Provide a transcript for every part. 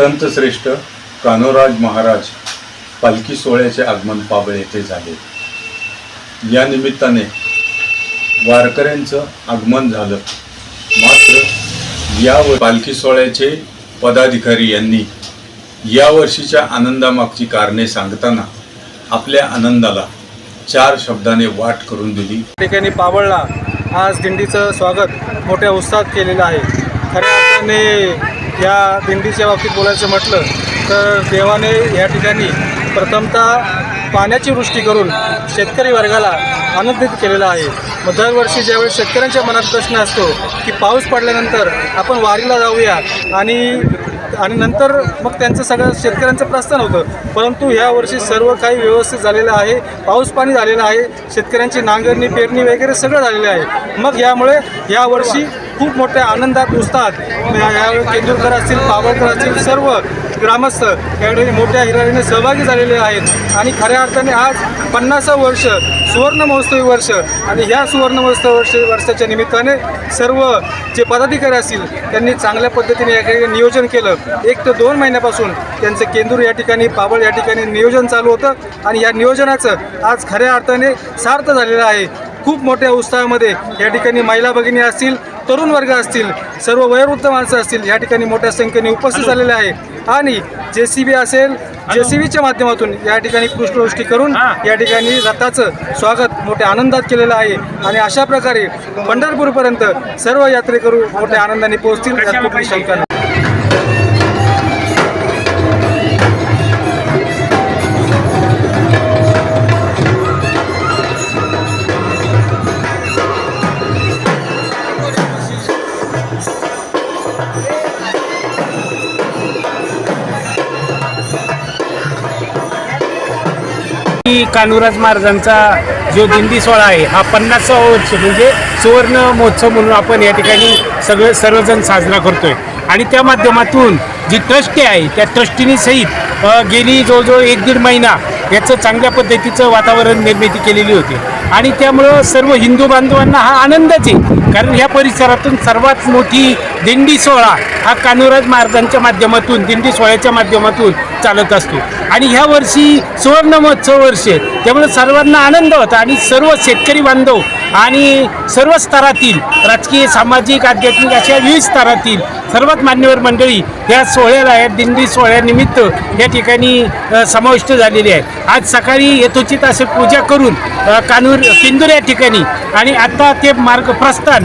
संत श्रेष्ठ कान्होराज महाराज पालखी सोहळ्याचे आगमन पाबळ येथे झाले. या निमित्ताने वारकऱ्यांचं आगमन झालं. मात्र या व- पालखी सोहळ्याचे पदाधिकारी यांनी या वर्षीच्या आनंदामागची कारणे सांगताना आपल्या आनंदाला चार शब्दाने वाट करून दिली. ठिकाणी पाबळला आज दिंडीचं स्वागत मोठ्या उत्साहात केलेलं आहे. खऱ्या अर्थाने या दिंडीच्या बाबतीत बोलायचं म्हटलं तर देवाने या ठिकाणी प्रथमतः पाण्याची वृष्टी करून शेतकरी वर्गाला आनंदित केलेला आहे. मग दरवर्षी ज्यावेळेस शेतकऱ्यांच्या मनात प्रश्न असतो की पाऊस पडल्यानंतर आपण वारीला जाऊया आणि आणि नंतर मग त्यांचं सगळं शेतकऱ्यांचं प्रस्थान होतं. परंतु ह्या वर्षी सर्व काही व्यवस्थित झालेलं आहे. पाऊस पाणी झालेलं आहे. शेतकऱ्यांची नांगरणी पेरणी वगैरे सगळं झालेलं आहे. मग यामुळे यावर्षी खूप मोठ्या आनंदात उत्साहात यावेळी केंदूरकर असतील पावळकर असतील सर्व ग्रामस्थ यावेळी मोठ्या हिराळीने सहभागी झालेले आहेत. आणि खऱ्या अर्थाने आज पन्नासावं वर्ष सुवर्ण महोत्सवी वर्ष आणि ह्या सुवर्ण महोत्सव वर्ष वर्षाच्या निमित्ताने सर्व जे पदाधिकारी असतील त्यांनी चांगल्या पद्धतीने या ठिकाणी नियोजन केलं. एक ते दोन महिन्यापासून त्यांचं केंदूर या ठिकाणी पाबळ या ठिकाणी नियोजन चालू होतं आणि या नियोजनाचं आज खऱ्या अर्थाने सार्थ झालेलं आहे. खूप मोठ्या उत्साहामध्ये या ठिकाणी महिला भगिनी असतील तरुण वर्ग असतील सर्व वयोवृद्ध माणसं असतील या ठिकाणी मोठ्या संख्येने उपस्थित झालेले आहे. आणि जे सी बी असेल जे सी बीच्या माध्यमातून या ठिकाणी पुष्पवृष्टी करून या ठिकाणी रथाचं स्वागत मोठ्या आनंदात केलेलं आहे. आणि अशा प्रकारे पंढरपूरपर्यंत सर्व यात्रेकरू मोठ्या आनंदाने पोहोचतील. शंका नाही. कानुराज महाराजांचा जो दिंडी सोहळा आहे हा पन्नासावा वर्ष म्हणजे सुवर्ण महोत्सव म्हणून आपण या ठिकाणी सगळं सर्वजण साजरा करतोय. आणि त्या माध्यमातून जी ट्रस्टी आहे त्या ट्रस्टीनी सहित गेली जवळजवळ एक दीड महिना याचं चांगल्या पद्धतीचं वातावरण निर्मिती केलेली होती. आणि त्यामुळं सर्व हिंदू बांधवांना हा आनंदच आहे. कारण ह्या परिसरातून सर्वात मोठी दिंडी सोहळा हा कान्होराज महाराजांच्या माध्यमातून दिंडी सोहळ्याच्या माध्यमातून चालत असतो. आणि ह्या वर्षी सुवर्ण महोत्सव वर्ष आहे. त्यामुळे सर्वांना आनंद होता आणि सर्व शेतकरी बांधव आणि सर्व स्तरातील राजकीय सामाजिक आध्यात्मिक अशा विविध स्तरातील सर्वात मान्यवर मंडळी या सोहळ्याला या दिंडी सोहळ्यानिमित्त या ठिकाणी समाविष्ट झालेली आहे. आज सकाळी यथोचित असे पूजा करून कानूर किंदूर या ठिकाणी आणि आता ते मार्ग प्रस्थान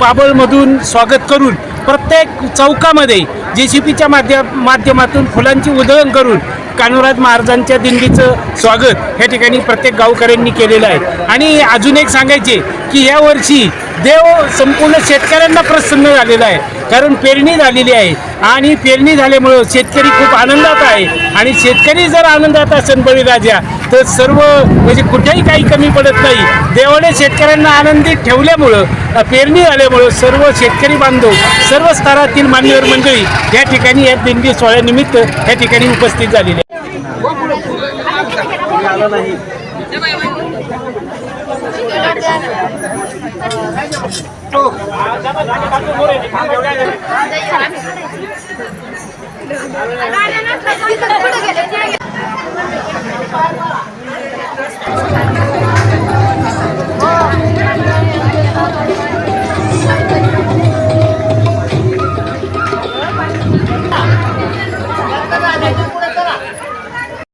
पाबळमधून स्वागत करून प्रत्येक चौकामध्ये जे सी पीच्या माध्यम माध्यमातून फुलांची उधळण करून कानुराज महाराजांच्या दिंडीचं स्वागत या ठिकाणी प्रत्येक गावकऱ्यांनी केलेलं आहे. आणि अजून एक सांगायचे की यावर्षी देव संपूर्ण शेतकऱ्यांना प्रसन्न झालेला आहे. कारण पेरणी झालेली आहे. आणि पेरणी झाल्यामुळं शेतकरी खूप आनंदात आहे. आणि शेतकरी जर आनंदात असेल बळीराजा तर सर्व म्हणजे कुठेही काही कमी पडत नाही. देवाने शेतकऱ्यांना आनंदित ठेवल्यामुळं पेरणी झाल्यामुळं सर्व शेतकरी बांधव सर्व स्तरातील मान्यवर मंडळी या ठिकाणी या दिंडी सोहळ्यानिमित्त या ठिकाणी उपस्थित झालेली आहे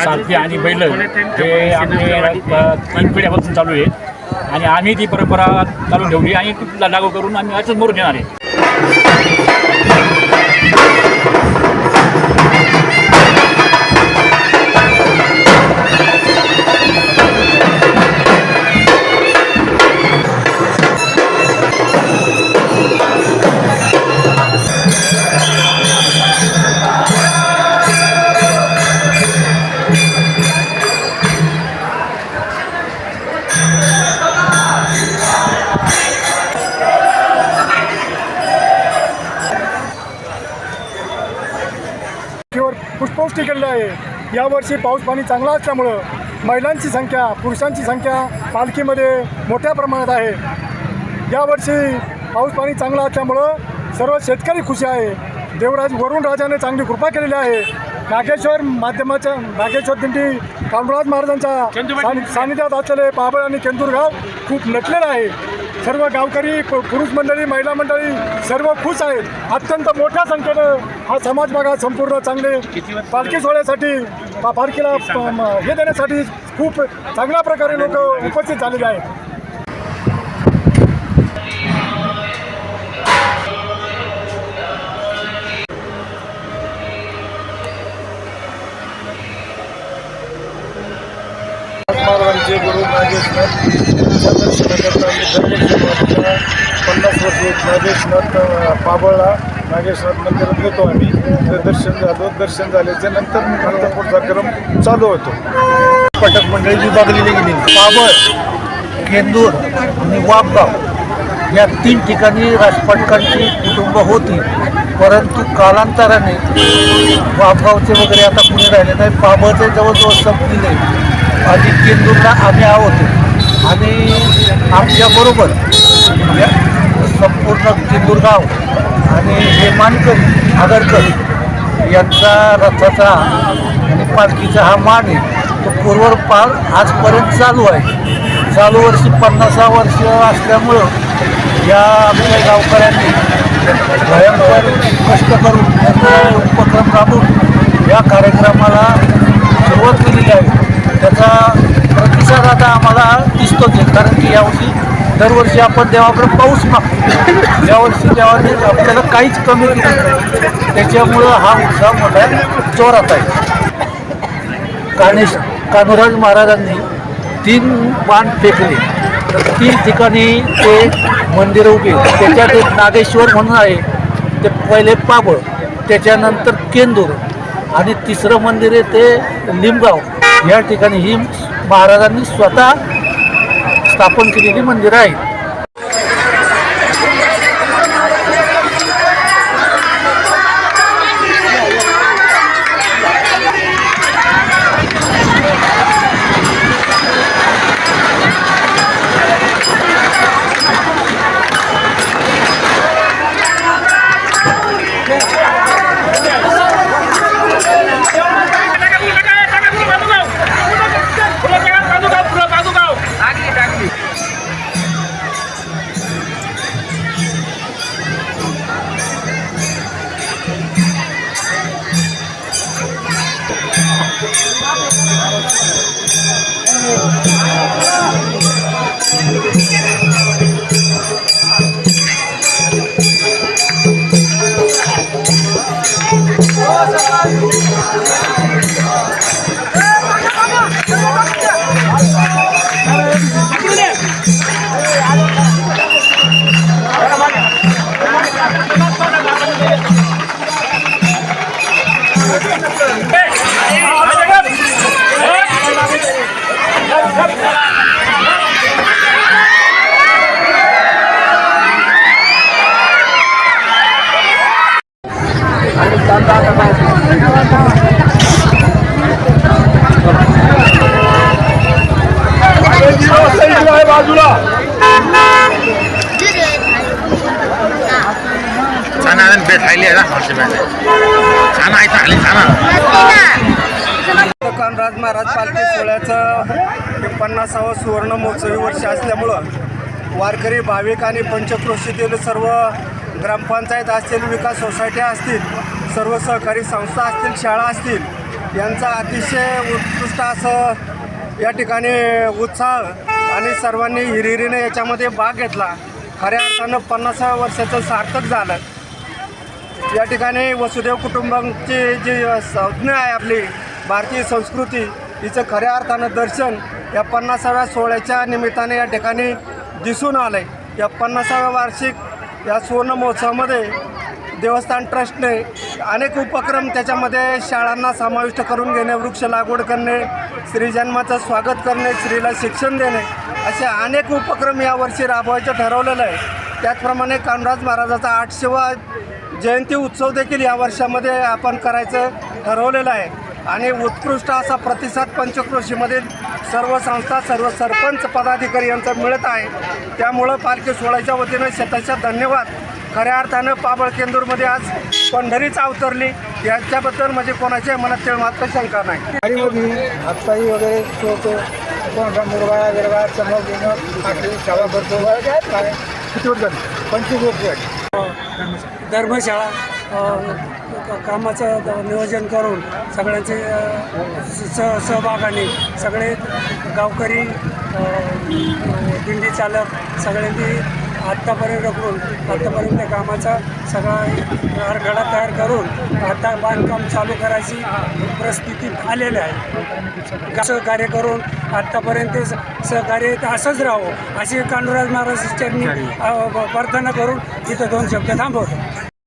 सारथी आणि बैल हे आम्ही तीन पिढ्यापासून चालू आहे आणि आम्ही ती परंपरा चालू ठेवली आणि लागू करून आम्ही असंच मोरून येणार आहे. पुष्पवृष्टी केलेली आहे. यावर्षी पाऊस पाणी चांगला असल्यामुळं महिलांची संख्या पुरुषांची संख्या पालखीमध्ये मोठ्या प्रमाणात आहे. यावर्षी पाऊस पाणी चांगला असल्यामुळं सर्व शेतकरी खुशी आहे. देवराज वरुण राजाने चांगली कृपा केलेली आहे. नागेश्वर माध्यमाच्या नागेश्वर दिंडी कामराज महाराजांच्या सानि- सानिध्यात असलेले पाबळ आणि केंदूरगाव खूप नटलेलं आहे. सर्व गावकरी पु- पुरुष मंडळी महिला मंडळी सर्व खुश आहेत. अत्यंत मोठ्या संख्येनं हा समाज बघा संपूर्ण चांगले. पालखी सोहळ्यासाठी पालखीला हे देण्यासाठी खूप चांगल्या प्रकारे लोक उपस्थित झालेले आहेत. महाराजांचे गुरु नागेशनाथ पन्नास वर्ष नागेशनाथ पाबळला नागेशनाथ मंदिरात घेतो आम्ही दर्शन झालो दर्शन झाल्याच्यानंतर मग नंतर पुढचा क्रम चालू होतो पटक मंडळी विभागलेली गेली पाबळ केंदूर आणि वापगाव या तीन ठिकाणी राजपाटकांची कुटुंब होती परंतु कालांतराने वापगावचे वगैरे आता पुणे राहिले नाही पाबळचे जवळजवळ संपलेले आणि केंदूरला आम्ही आहोत आणि आमच्याबरोबर या संपूर्ण चिंदूरगाव आणि हे मानकरी आगरकर यांचा रथाचा आणि पालखीचा हा मान आहे. तो पूर्वर पाल आजपर्यंत चालू आहे. चालू वर्षी पन्नासा वर्ष असल्यामुळं या आमच्या गावकऱ्यांनी भयंकर कष्ट करून उपक्रम राबून या कार्यक्रमाला सुरुवात केलेली आहे. त्याचा प्रतिसाद आता आम्हाला दिसतोच आहे कारण की यावर्षी दरवर्षी आपण देवाकडे पाऊस मागतो. यावर्षी देवाने आपल्याला काहीच कमी केलं नाही. त्याच्यामुळं हा उत्साह मोठा जोरात आहे. कानेश कान्हराज महाराजांनी तीन बाण फेकले. तर तीन ठिकाणी ते मंदिर उभे त्याच्यात एक नागेश्वर म्हणून आहे. ते पहिले पाबळ त्याच्यानंतर केंदूर आणि तिसरं मंदिर आहे ते लिंबगाव. या ठिकाणी ही महाराजांनी स्वतः स्थापन केलेली मंदिरं आहेत. कानराज महाराज पालखी सोहळ्याचं पन्नासावं सुवर्ण महोत्सवी वर्ष असल्यामुळं वारकरी भाविक आणि पंचक्रोशीतील सर्व ग्रामपंचायत असतील विकास सोसायट्या असतील सर्व सहकारी संस्था असतील शाळा असतील यांचा अतिशय उत्कृष्ट असं या ठिकाणी उत्साह आणि सर्वांनी हिरिरीने याच्यामध्ये भाग घेतला. खऱ्या अर्थानं पन्नासाव्या वर्षाचं सार्थक झालं. या ठिकाणी वसुदेव कुटुंबांची जी संज्ञा आहे आपली भारतीय संस्कृती हिचं खऱ्या अर्थानं दर्शन या पन्नासाव्या सोहळ्याच्या निमित्ताने या ठिकाणी दिसून आलं आहे या पन्नासाव्या वार्षिक या सुवर्ण महोत्सवामध्ये देवस्थान ट्रस्टने अनेक उपक्रम त्याच्यामध्ये शाळांना समाविष्ट करून घेणे वृक्ष लागवड करणे श्री जन्माचं स्वागत करणे स्त्रीला शिक्षण देणे असे अनेक उपक्रम यावर्षी राबवायचं ठरवलेलं आहे. त्याचप्रमाणे कामराज महाराजाचा आठशेवा जयंती उत्सव देखील या वर्षामध्ये आपण करायचं ठरवलेलं आहे आणि उत्कृष्ट असा प्रतिसाद पंचक्रोशीमधील सर्व संस्था सर्व सरपंच पदाधिकारी यांचा मिळत आहे त्यामुळं पालखी सोहळ्याच्या वतीनं शेताचा धन्यवाद खऱ्या अर्थानं पाबळ केंदूरमध्ये आज पंढरीच अवतरली याच्याबद्दल म्हणजे कोणाच्या मनात ते मात्र शंका नाही गाडीमध्ये वगैरे ठेवतो कोणाचा मुलगा चमक बिमक शाळा काय किती वर्ष झाली पंचवीस वर्ष झाली धर्मशाळा कामाचं द- नियोजन करून सगळ्यांचे स सहभागाने सगळे गावकरी दिंडी चालक सगळ्यांनी आत्तापर्यंत करून आत्तापर्यंत कामाचा सगळा आराखडा तयार करून आता बांधकाम चालू करायची परिस्थितीत आलेले आहे. सहकार्य करून आत्तापर्यंत ते स- सहकार्य असंच राहावं अशी कांडुराज महाराज चरणी प्रार्थना करून इथं दोन शब्द थांबवतो.